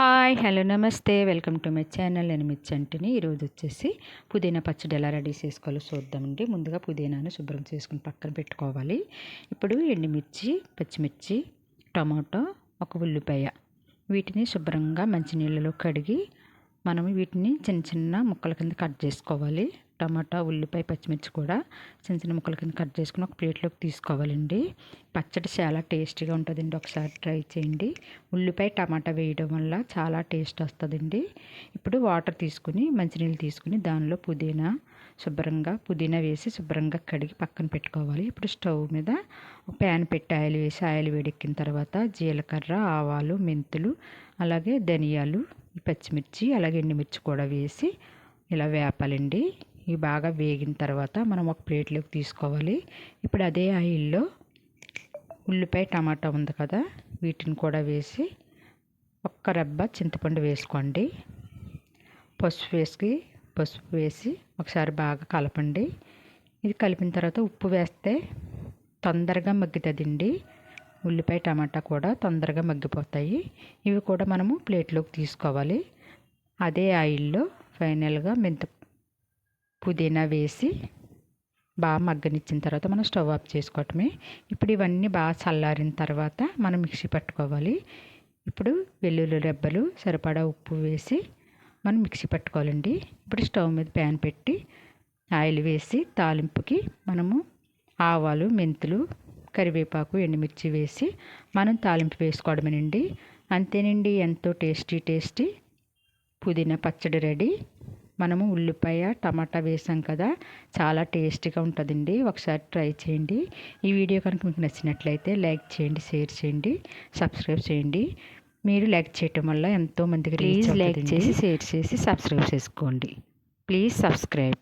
Hi hello నమస్తే. Welcome to my channel. నేను మిచ్చంటిని ఈరోజు వచ్చేసి పుదీనా పచ్చడి ఎలా రెడీ చేసుకోవాలో చూద్దామండి ముందుగా పుదీనాను శుభ్రం చేసుకుని పక్కన పెట్టుకోవాలి. ఇప్పుడు ఎండుమిర్చి పచ్చిమిర్చి టమాటో ఒక ఉల్లిపాయ. వీటిని శుభ్రంగా మంచినీళ్ళలో కడిగి మనం వీటిని చిన్న చిన్న ముక్కల కింద కట్ చేసుకోవాలి. టమాటా ఉల్లిపాయ పచ్చిమిర్చి కూడా చిన్న చిన్న ముక్కల కింద కట్ చేసుకుని ఒక ప్లేట్లోకి తీసుకోవాలండి. పచ్చడి చాలా టేస్టీగా ఉంటుందండి. ఒకసారి ట్రై చేయండి. ఉల్లిపాయ టమాటా వేయడం వల్ల చాలా టేస్ట్ వస్తుందండి. ఇప్పుడు వాటర్ తీసుకుని మంచినీళ్ళు తీసుకుని దానిలో పుదీనా శుభ్రంగా పుదీనా వేసి శుభ్రంగా కడిగి పక్కన పెట్టుకోవాలి. ఇప్పుడు స్టవ్ మీద ప్యాన్ పెట్టి ఆయిల్ వేసి ఆయిల్ వేడెక్కిన తర్వాత జీలకర్ర ఆవాలు మెంతులు అలాగే ధనియాలు పచ్చిమిర్చి అలాగే ఎండుమిర్చి కూడా వేసి ఇలా వేపాలండి. ఇవి బాగా వేగిన తర్వాత మనం ఒక ప్లేట్లోకి తీసుకోవాలి. ఇప్పుడు అదే ఆయిల్లో ఉల్లిపాయ టమాటా ఉంది కదా వీటిని కూడా వేసి ఒక్క రబ్బ చింతపండు వేసుకోండి. పసుపు వేసి పసుపు వేసి ఒకసారి బాగా కలపండి. ఇది కలిపిన తర్వాత ఉప్పు వేస్తే తొందరగా మగ్గుతుందండి. ఉల్లిపాయ టమాటా కూడా తొందరగా మగ్గిపోతాయి. ఇవి కూడా మనము ప్లేట్లోకి తీసుకోవాలి. అదే ఆయిల్లో ఫైనల్గా మెంత పుదీనా వేసి బాగా మగ్గనిచ్చిన తర్వాత మనం స్టవ్ ఆఫ్ చేసుకోవటమే. ఇప్పుడు ఇవన్నీ బాగా చల్లారిన తర్వాత మనం మిక్సీ పట్టుకోవాలి. ఇప్పుడు వెల్లుల్లి రెబ్బలు సరిపడా ఉప్పు వేసి మనం మిక్సీ పట్టుకోవాలండి. ఇప్పుడు స్టవ్ మీద ప్యాన్ పెట్టి ఆయిల్ వేసి తాలింపుకి మనము ఆవాలు మెంతులు కరివేపాకు ఎండుమిర్చి వేసి మనం తాలింపు వేసుకోవడమేనండి. అంతేనండి ఎంతో టేస్టీ టేస్టీ పుదీనా పచ్చడి రెడీ. మనము ఉల్లిపాయ టమాటా వేసాం కదా చాలా టేస్టీగా ఉంటుందండి. ఒకసారి ట్రై చేయండి. ఈ వీడియో కనుక మీకు నచ్చినట్లయితే లైక్ చేయండి షేర్ చేయండి సబ్స్క్రైబ్ చేయండి. మీరు లైక్ చేయటం వల్ల ఎంతోమందికి ప్లీజ్ లైక్ చేసి షేర్ చేసి సబ్స్క్రైబ్ చేసుకోండి. Please subscribe.